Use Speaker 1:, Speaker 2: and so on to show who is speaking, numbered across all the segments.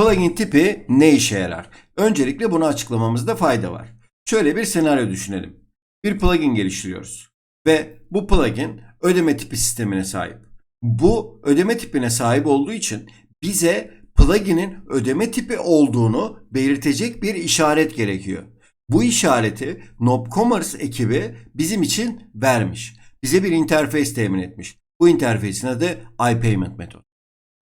Speaker 1: Plugin tipi ne işe yarar? Öncelikle bunu açıklamamızda fayda var. Şöyle bir senaryo düşünelim. Bir plugin geliştiriyoruz ve bu plugin ödeme tipi sistemine sahip. Bu ödeme tipine sahip olduğu için bize plugin'in ödeme tipi olduğunu belirtecek bir işaret gerekiyor. Bu işareti Nopcommerce ekibi bizim için vermiş. Bize bir interface temin etmiş. Bu interfeysin adı iPayment metodu.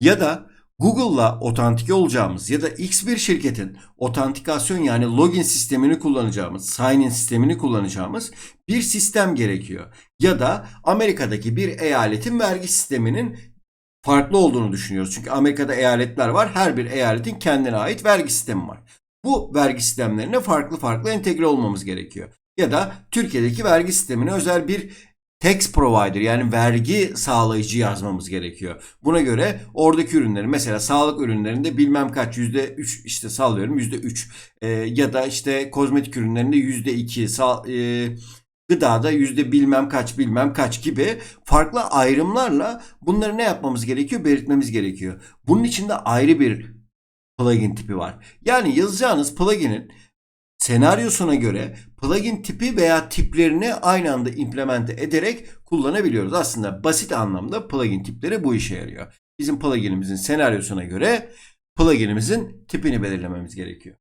Speaker 1: Ya da Google'la otantike olacağımız ya da X bir şirketin otantikasyon yani login sistemini kullanacağımız, sign-in sistemini kullanacağımız bir sistem gerekiyor. Ya da Amerika'daki bir eyaletin vergi sisteminin farklı olduğunu düşünüyoruz. Çünkü Amerika'da eyaletler var. Her bir eyaletin kendine ait vergi sistemi var. Bu vergi sistemlerine farklı farklı entegre olmamız gerekiyor. Ya da Türkiye'deki vergi sistemine özel bir tax provider yani vergi sağlayıcı yazmamız gerekiyor. Buna göre oradaki ürünleri mesela sağlık ürünlerinde bilmem kaç yüzde üç işte sallıyorum yüzde üç Ee, ya da işte kozmetik ürünlerinde yüzde iki sağ, e, gıdada yüzde bilmem kaç bilmem kaç gibi farklı ayrımlarla bunları ne yapmamız gerekiyor belirtmemiz gerekiyor. Bunun içinde ayrı bir plugin tipi var. Yani yazacağınız plugin'in senaryosuna göre plugin tipi veya tiplerini aynı anda implemente ederek kullanabiliyoruz. Aslında basit anlamda plugin tipleri bu işe yarıyor. Bizim plugin'imizin senaryosuna göre plugin'imizin tipini belirlememiz gerekiyor.